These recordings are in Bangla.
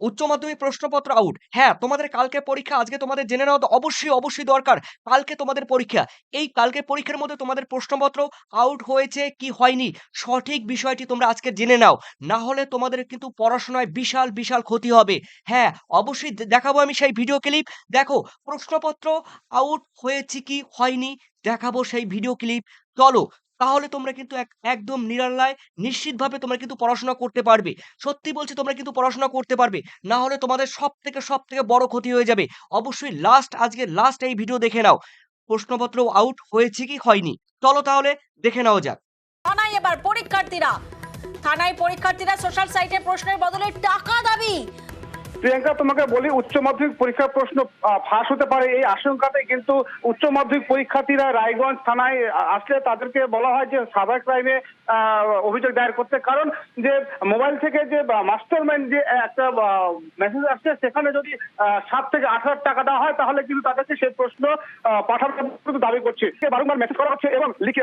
উচ্চ মাধ্যমিক প্রশ্নপত্র আউট। হ্যাঁ, তোমাদের কালকে পরীক্ষা আজকে তোমাদের জেনে নেওয়া তো অবশ্যই, অবশ্যই দরকার। কালকে তোমাদের পরীক্ষা। এই কালকে পরীক্ষার মধ্যে তোমাদের প্রশ্নপত্র আউট হয়েছে কি হয়নি সঠিক বিষয়টি তোমরা আজকে জেনে নাও। না হলে তোমাদের কিন্তু পড়াশোনায় বিশাল, বিশাল ক্ষতি হবে। হ্যাঁ, অবশ্যই দেখাবো আমি সেই ভিডিও ক্লিপ। দেখো প্রশ্নপত্র আউট হয়েছে কি হয়নি দেখাবো সেই ভিডিও ক্লিপ। চলো তাহলে তোমরা কিন্তু এক, একদম নিরালায় নিশ্চিতভাবে তোমরা কিন্তু পড়াশোনা করতে পারবে। সত্যি বলছি, তোমরা কিন্তু পড়াশোনা করতে পারবে। না হলে তোমাদের সব থেকে সব থেকে বড় ক্ষতি হয়ে যাবে। অবশ্যই লাস্ট আজকে লাস্ট এই ভিডিও দেখে নাও। প্রশ্নপত্র আউট হয়েছে কি হয়নি। চলো তাহলে দেখে নেওয়া যাক। থানায় এবার পরীক্ষার্থীরা থানায় পরীক্ষার্থীরা সোশ্যাল সাইটে প্রশ্নের বদলে টাকা দাবি প্রিয়াঙ্কা তোমাকে বলি উচ্চ মাধ্যমিক পরীক্ষার প্রশ্ন ফাঁস হতে পারে এই আশঙ্কাতে কিন্তু উচ্চ মাধ্যমিক পরীক্ষার্থীরা রায়গঞ্জ থানায় আসলে তাদেরকে বলা হয় যে সাইবার ক্রাইমে অভিযোগ দায়ের করতে। কারণ যে মোবাইল থেকে যে মাস্টার মাইন্ড যে একটা মেসেজ আসছে সেখানে যদি আহ, সাত থেকে আট হাজার টাকা দেওয়া হয় তাহলে কিন্তু তাদেরকে সেই প্রশ্ন পাঠানোর কিন্তু দাবি করছে। সে বারংবার মেসেজ করা হচ্ছে এবং লিখে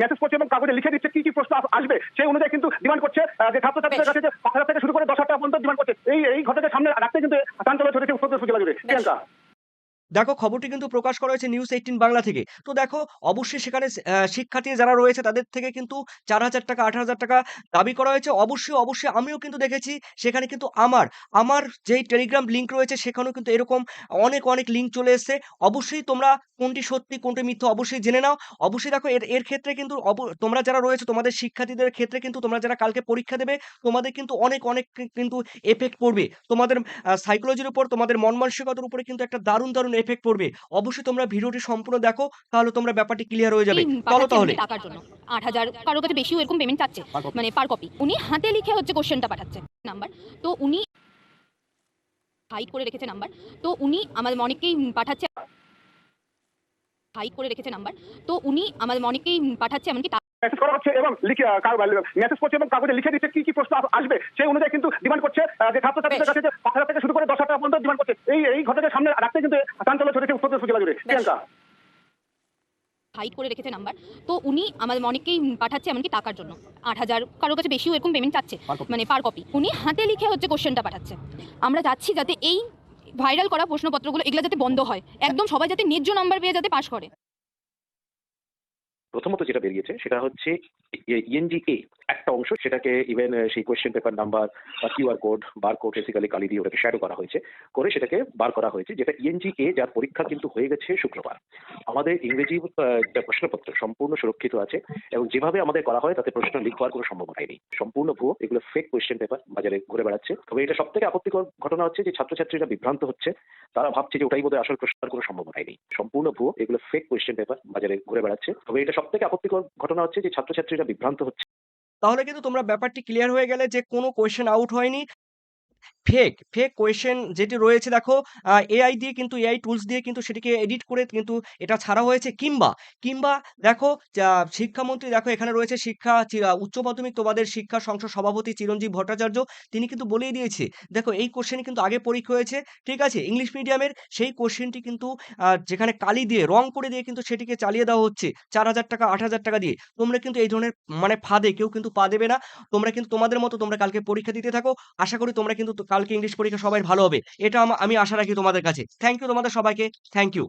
মেসেজ করছে এবং কাগজে লিখে দিচ্ছে কি কি প্রশ্ন আসবে? সেই অনুযায়ী কিন্তু ডিমান্ড করছে যে ছাত্রছাত্রীদের কাছে যে পাঁচ হাজার থেকে শুরু করে দশ হাজার টাকা পর্যন্ত ডিমান্ড করছে। এই এই ঘটনাকে সামনে রাখতে কিন্তু চাঞ্চল্য ছড়িয়েছে উত্তর দিনাজপুর জেলা জুড়ে প্রিয়াঙ্কা। দেখো খবরটি কিন্তু প্রকাশ করা হয়েছে নিউজ 18 বাংলা থেকে। তো দেখো অবশ্যই সেখানে শিক্ষার্থী যারা রয়েছে তাদের থেকে কিন্তু ৪,০০০ টাকা ৮,০০০ টাকা দাবি করা হয়েছে। অবশ্যই, অবশ্যই আমিও কিন্তু দেখেছি সেখানে কিন্তু আমার, আমার যেই টেলিগ্রাম লিঙ্ক রয়েছে সেখানেও কিন্তু এরকম অনেক, অনেক লিঙ্ক চলে এসছে। অবশ্যই তোমরা কোনটি সত্যি কোনটি মিথ্যা অবশ্যই জেনে নাও। অবশ্যই দেখো এর এর ক্ষেত্রে কিন্তু তোমরা যারা রয়েছে তোমাদের শিক্ষার্থীদের ক্ষেত্রে কিন্তু তোমরা যারা কালকে পরীক্ষা দেবে তোমাদের কিন্তু অনেক, অনেক কিন্তু এফেক্ট পড়বে। তোমাদের সাইকোলজির উপর তোমাদের মন মানসিকতার উপরে কিন্তু একটা দারুণ, দারুণ এফেক্ট পড়বে। অবশ্যই তোমরা ভিডিওটি সম্পূর্ণ দেখো তাহলে তোমরা ব্যাপারটি ক্লিয়ার হয়ে যাবে। চলো তাহলে। টাকার জন্য। আট হাজার কারোর কাছে বেশিও এরকম পেমেন্ট চাচ্ছে মানে পার কপি উনি হাতে লিখে হচ্ছে কোশ্চেনটা পাঠাচ্ছে নাম্বার তো উনি হাইড করে রেখেছে নাম্বার তো উনি আমাদের অনেককেই পাঠাচ্ছে হাইড করে রেখেছে নাম্বার তো উনি আমাদের অনেককেই পাঠাচ্ছে এমনকি মেসেজ করা হচ্ছে এবং লিখে মেসেজ করছে এবং কাগজে লিখে দিচ্ছে কি কি প্রশ্ন আসবে। সেই অনুযায়ী কিন্তু ডিমান্ড করছে যে ছাত্রছাত্রীদের কাছে যে পাঁচ হাজার থেকে শুরু করে দশ হাজার টাকা পর্যন্ত ডিমান্ড করছে। এই এই ঘটনাকে সামনে রাখতে কিন্তু চাঞ্চল্য ছড়িয়েছে উত্তর জেলা জুড়ে। প্রিয়াঙ্কা। হাইড করে রেখেছে নাম্বার তো উনি আমাদের অনেককেই পাঠাচ্ছে এমনকি টাকার জন্য। আট হাজার কারোর কাছে বেশিও এরকম পেমেন্ট চাচ্ছে মানে পার কপি উনি হাতে লিখে হচ্ছে কোশ্চেনটা পাঠাচ্ছে। আমরা যাচ্ছি যাতে এই ভাইরাল করা প্রশ্নপত্রগুলো এগুলো যাতে বন্ধ হয়। একদম সবাই যাতে ন্যায্য নাম্বার পেয়ে যাতে পাশ করে। প্রথমত যেটা বেরিয়েছে সেটা হচ্ছে ইএনজিএ একটা অংশ, সেটাকে ইভেন সেই কোয়েশ্চেন পেপার নাম্বার বা QR code bar code basically কালি দিয়ে ওটাকে শ্যাডো করা হয়েছে। করে সেটাকে বার করা হয়েছে, যেটা ইএনজিএ যার পরীক্ষা কিন্তু হয়ে গেছে শুক্রবার। আমাদের ইংরেজি প্রশ্নপত্র সম্পূর্ণ সুরক্ষিত আছে এবং যেভাবে আমাদের করা হয় তাতে প্রশ্ন লিক হওয়ার কোনো সম্ভাবনাই নেই। সম্পূর্ণ ভুয়ো, এগুলো ফেক কোয়েশ্চেন পেপার বাজারে ঘুরে বেড়াচ্ছে। তবে এটা সব থেকে আপত্তিকর ঘটনা হচ্ছে যে ছাত্রছাত্রীরা বিভ্রান্ত হচ্ছে। তারা ভাবছে যে ওটাই বোধহয় আসল প্রশ্নের কোনো সম্ভাবনাই নেই। সম্পূর্ণ ভুয়ো, এগুলো ফেক কোয়েশ্চেন পেপার বাজারে ঘুরে বেড়াচ্ছে। তবে এটা সব থেকে আপত্তিকর ঘটনা হচ্ছে যে ছাত্রছাত্রীরা বিভ্রান্ত হচ্ছে। তাহলে কিন্তু তোমরা ব্যাপারটি ক্লিয়ার হয়ে গেলে যে কোনো কোয়েশ্চেন আউট হয়নি। ফেক, ফেক কোয়েশ্চেন যেটি রয়েছে দেখো এআই দিয়ে কিন্তু এআই টুলস দিয়ে কিন্তু সেটিকে এডিট করে কিন্তু এটা ছাড়া হয়েছে কিংবা, কিংবা দেখো শিক্ষামন্ত্রী দেখো এখানে রয়েছে শিক্ষা উচ্চ মাধ্যমিক তোমাদের শিক্ষা সংসদ সভাপতি চিরঞ্জীব ভট্টাচার্য তিনি কিন্তু বলেই দিয়েছে। দেখো এই কোশ্চেনই কিন্তু আগে পরীক্ষা হয়েছে। ঠিক আছে? ইংলিশ মিডিয়ামের সেই কোশ্চেনটি কিন্তু যেখানে কালি দিয়ে রং করে দিয়ে কিন্তু সেটিকে চালিয়ে দেওয়া হচ্ছে। ৪,০০০ টাকা ৮,০০০ টাকা দিয়ে। তোমরা কিন্তু এই ধরনের মানে ফাঁদে কেউ কিন্তু পা দেবে না। তোমরা কিন্তু তোমাদের মতো তোমরা কালকে পরীক্ষা দিতে থাকো। আশা করি তোমরা কিন্তু কালকে ইংলিশ পরীক্ষা সবাই ভালো হবে। এটা আমি আশা রাখি তোমাদের কাছে। থ্যাংক ইউ তোমাদের সবাইকে। Thank you.